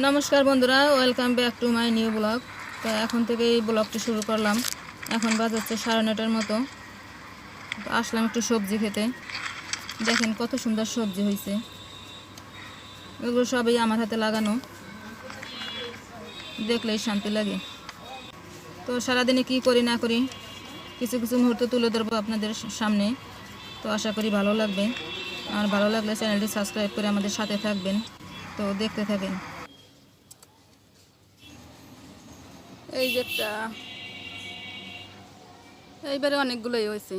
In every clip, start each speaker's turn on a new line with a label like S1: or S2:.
S1: নমস্কার বন্ধুরা welcome back to my new blog তো এখন থেকে এই ব্লগটি শুরু করলাম। এখন বাজাচ্ছে সাড়ে নটার মতো। আসলাম একটু সবজি খেতে। দেখেন কত সুন্দর সবজি হয়েছে এগুলো সবই আমার হাতে লাগানো। দেখলেই শান্তি লাগে। তো সারাদিনে কি করি না করি, কিছু কিছু মুহূর্ত তুলে ধরবো আপনাদের সামনে। তো আশা করি ভালো লাগবে। আর ভালো লাগলে চ্যানেলটি সাবস্ক্রাইব করে আমাদের সাথে থাকবেন। তো দেখতে থাকেন। এই যে একটা, এইবারে অনেকগুলোই হয়েছে।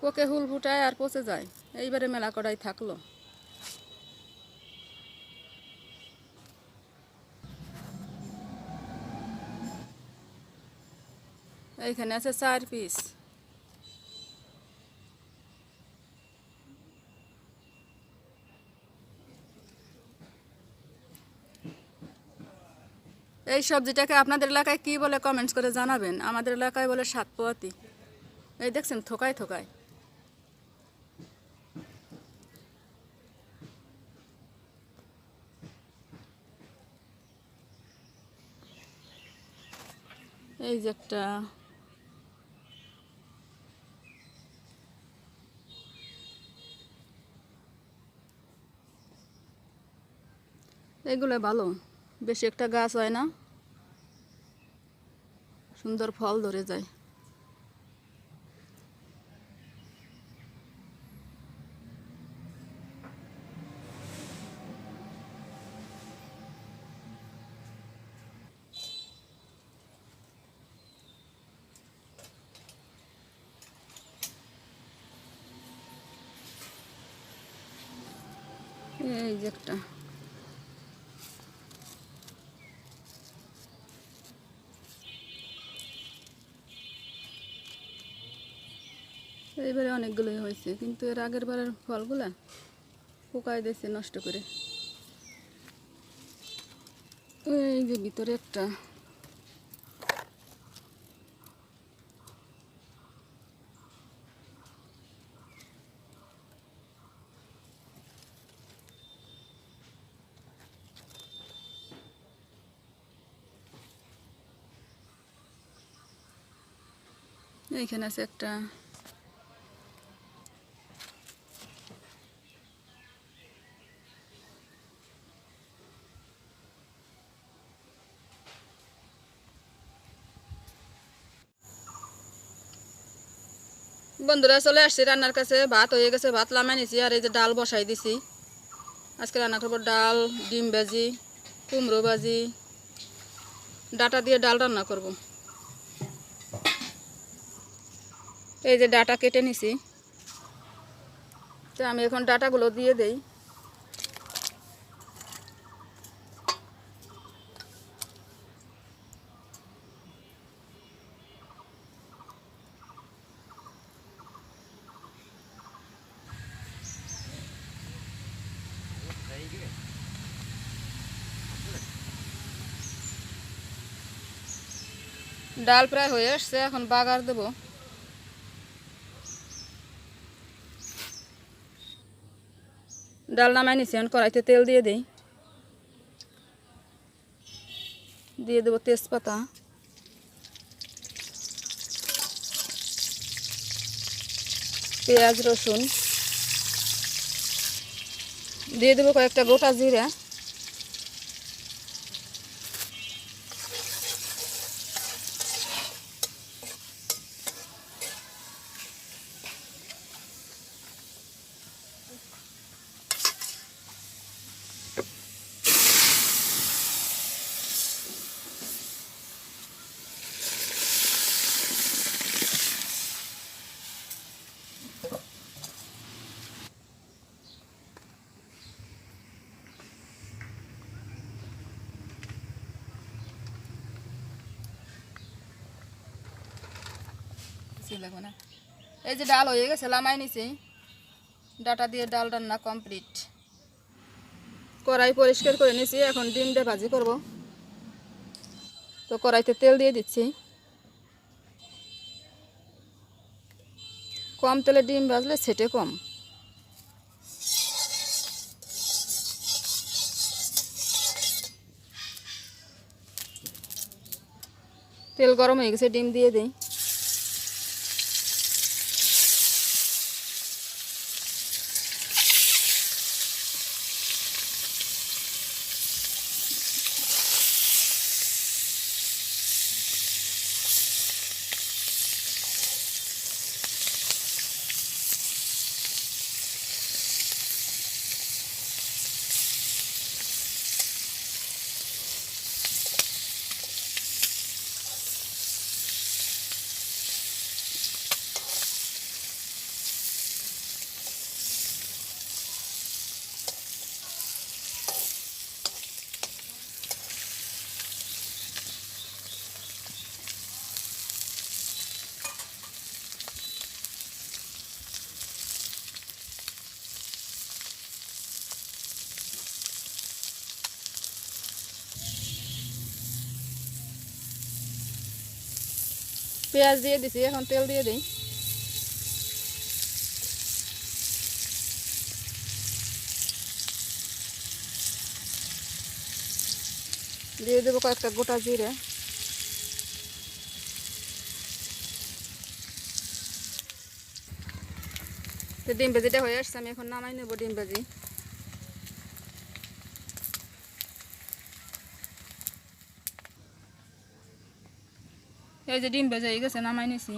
S1: পোকে হুল ফুটায় আর পচে যায়। এইবারে মেলা করাই থাকল। এইখানে আছে চার পিস এই সবজিটাকে আপনাদের এলাকায় কি বলে কমেন্টস করে জানাবেন? আমাদের এলাকায় বলে সাতপোয়াতি। এই দেখছেন, থোকায় থোকায়। এই যে একটা এগুলো ভালো, বেশি একটা গাছ হয় না। সুন্দর ফল ধরে যায়। এই যে একটা। এইবারে অনেকগুলোই হয়েছে, কিন্তু এর আগের বারের ফলগুলা পোকায় দিয়েছে নষ্ট করে। এই যে ভিতরে একটা। এইখানে আছে একটা বন্ধুরা চলে আসছি, রান্নার কাছে। ভাত হয়ে গেছে, ভাত লামাই নিছি, আর এই যে ডাল বসাই দিছি। আজকে রান্না করব ডাল, ডিম ভাজি, কুমড়ো ভাজি, ডাটা দিয়ে ডাল রান্না করব। এই যে ডাটা কেটে নিছি। তো আমি এখন ডাটাগুলো দিয়ে দেই। ডাল প্রায় হয়ে আসছে, এখন বাগার দেব। ডাল নামাই নিছি, এখন কড়াইতে তেল দিয়ে দিই। দিয়ে দেবো তেজপাতা। পেঁয়াজ, রসুন। দিয়ে দেবো কয়েকটা গোটা জিরা। লাগবে না। এই যে ডাল হয়ে গেছে, লামাই নিছি। ডাটা দিয়ে ডাল রান্না কমপ্লিট। কড়াই পরিষ্কার করে নিছি, এখন ডিমটা ভাজি করব। তো কড়াইতে তেল দিয়ে দিচ্ছি। কম তেলে ডিম ভাজলে সেটে কম। তেল গরম হয়ে গেছে, ডিম দিয়ে দিই। পেঁয়াজ দিয়ে দিছি, এখন তেল দিয়ে দিই। দিয়ে দেবো কয়েকটা গোটা জিরে। ডিম ভাজিটা হয়ে আসছে, আমি এখন নামাই নেব ডিম ভাজি। এই যে ডিম ভেজে গেছে, নামাই নিছি।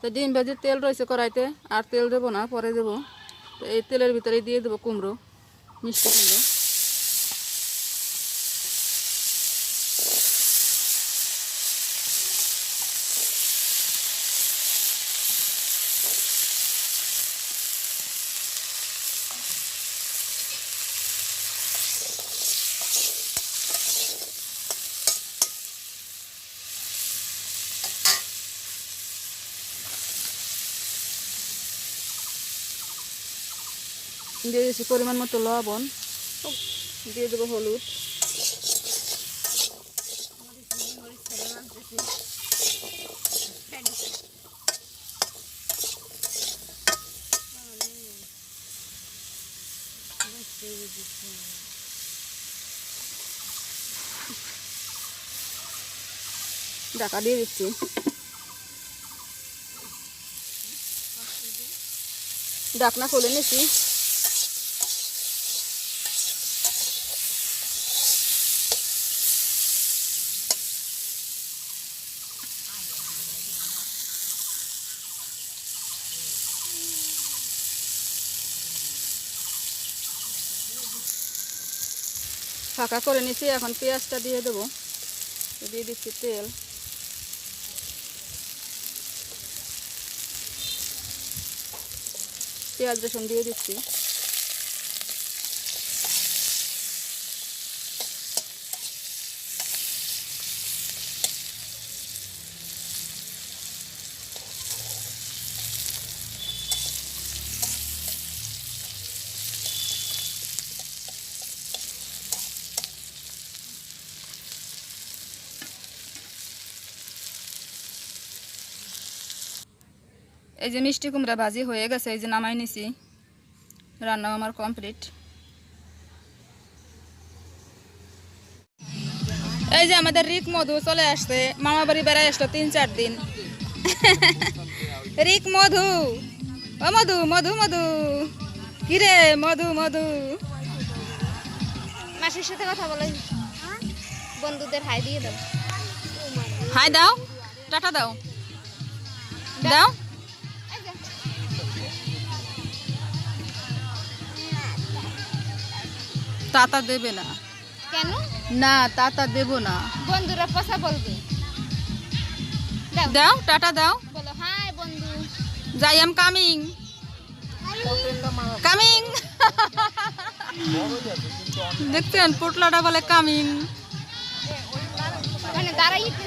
S1: তো ডিম ভেজে তেল রয়েছে কড়াইতে, আর তেল দেবো না, পরে দেবো। তো এই তেলের ভিতরে দিয়ে দেবো কুমড়ো, মিষ্টি কুমড়ো। দিয়ে দিয়েছি পরিমাণ মতো লবণ। দিয়ে দেবো হলুদ। ঢাকা দিয়ে দিচ্ছি। ঢাকনা খুলে নিচ্ছি ফাঁকা করে নিচ্ছি এখন পেঁয়াজটা দিয়ে দেবো। দিয়ে দিচ্ছি তেল। পেঁয়াজ রসুন দিয়ে দিচ্ছি। এই যে মিষ্টি কুমড়া ভাজি হয়ে গেছে এই যে নামাই নিছি। রান্না আমার কমপ্লিট এই যে আমাদের রিক মধু চলে আসছে মামা বাড়ি বেড়ায় আসলো তিন চার দিন। রিক মধু ও মধু মধু মধু। কিরে মধু মধু।
S2: মাসির সাথে কথা বলে। বন্ধুদের হাই দিয়ে দাও।
S1: হাই দাও টাটা দাও। দাও। তাতা দেবে না।
S2: কেন?
S1: না তাতা দেব না।
S2: বন্ধুরা পচা বলবে। দাও।
S1: টাটা দাও।
S2: বলো হাই বন্ধু।
S1: যাই এম কামিং কামিং দেখছেন পোটলাটা বলে কামিং
S2: মানে দাঁড়াই
S1: যে